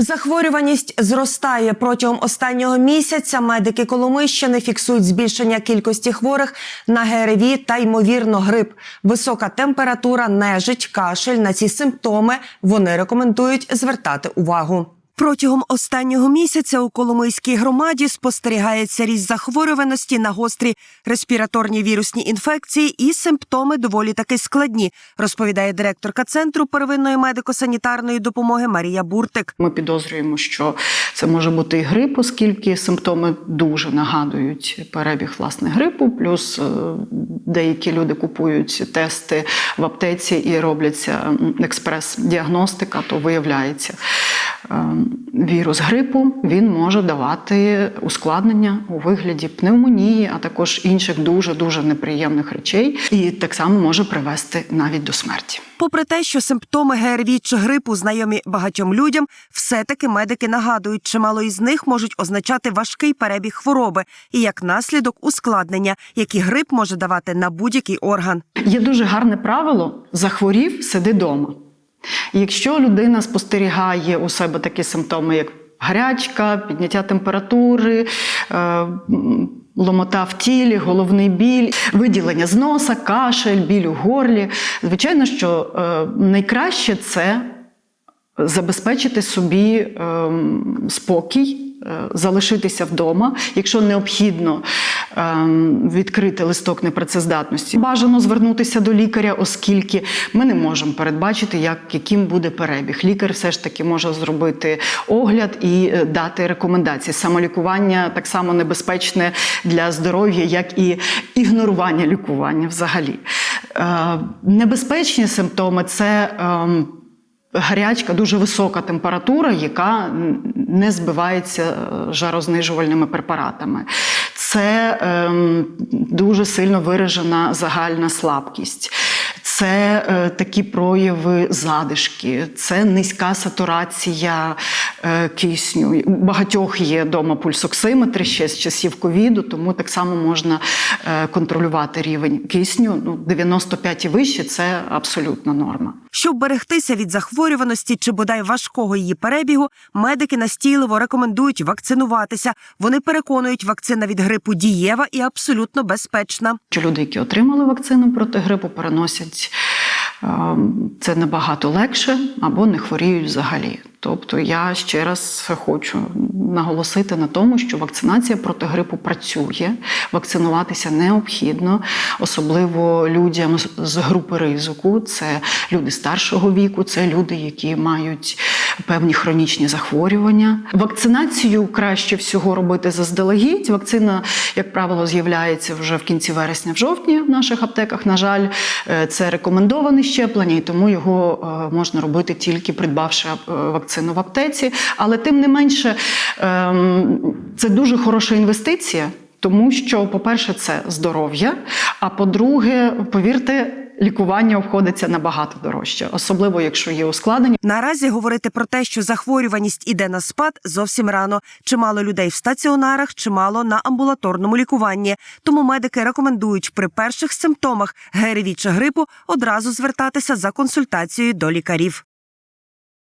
Захворюваність зростає протягом останнього місяця. Медики Коломийщини фіксують збільшення кількості хворих на ГРВІ та ймовірно грип. Висока температура, нежить, кашель. На ці симптоми вони рекомендують звертати увагу. Протягом останнього місяця у Коломийській громаді спостерігається ріст захворюваності на гострі респіраторні вірусні інфекції і симптоми доволі таки складні, розповідає директорка центру первинної медико-санітарної допомоги Марія Буртик. Ми підозрюємо, що це може бути і грип, оскільки симптоми дуже нагадують перебіг власне грипу. Плюс е, деякі люди купують тести в аптеці і робляться експрес-діагностика, то виявляється. Е, Вірус грипу він може давати ускладнення у вигляді пневмонії, а також інших дуже дуже неприємних речей, і так само може привести навіть до смерті. Попри те, що симптоми ГРВІ чи грипу знайомі багатьом людям, все-таки медики нагадують, чимало із них можуть означати важкий перебіг хвороби і як наслідок ускладнення, які грип може давати на будь-який орган. Є дуже гарне правило: захворів, сиди дома. Якщо людина спостерігає у себе такі симптоми, як гарячка, підняття температури, е, ломота в тілі, головний біль, виділення з носа, кашель, біль у горлі, звичайно, що е, найкраще це забезпечити собі ем, спокій, залишитися вдома, якщо необхідно ем, відкрити листок непрацездатності. Бажано звернутися до лікаря, оскільки ми не можемо передбачити, як, яким буде перебіг. Лікар все ж таки може зробити огляд і е, дати рекомендації. Самолікування так само небезпечне для здоров'я, як і ігнорування лікування взагалі. Е, небезпечні симптоми це. Гарячка, дуже висока температура, яка не збивається е, жарознижувальними препаратами. Це ем, дуже сильно виражена загальна слабкість. Це е, такі прояви задишки, це низька сатурація е, кисню. Багатьох є вдома пульсоксиметри ще з часів ковіду, тому так само можна е, контролювати рівень кисню. Ну, 95 і вище це абсолютна норма. Щоб берегтися від захворюваності чи бодай важкого її перебігу, медики настійливо рекомендують вакцинуватися. Вони переконують, вакцина від грипу дієва і абсолютно безпечна. що люди, які отримали вакцину проти грипу, переносять це набагато легше або не хворіють взагалі. Тобто я ще раз хочу наголосити на тому, що вакцинація проти грипу працює, вакцинуватися необхідно, особливо людям з- з групи ризику. Це люди старшого віку, це люди, які мають певні хронічні захворювання. Вакцинацію краще всього робити заздалегідь. Вакцина, як правило, з'являється вже в кінці вересня, в жовтні в наших аптеках. На жаль, е, це рекомендоване щеплення, і тому його е, можна робити тільки придбавши е, вакцину в аптеці. Але тим не менше, ем, це дуже хороша інвестиція. Тому що, по-перше, це здоров'я. А по-друге, повірте, лікування обходиться набагато дорожче, особливо якщо є ускладнення. Наразі говорити про те, що захворюваність іде на спад, зовсім рано. Чимало людей в стаціонарах, чимало на амбулаторному лікуванні. Тому медики рекомендують при перших симптомах ГРВІ чи грипу одразу звертатися за консультацією до лікарів.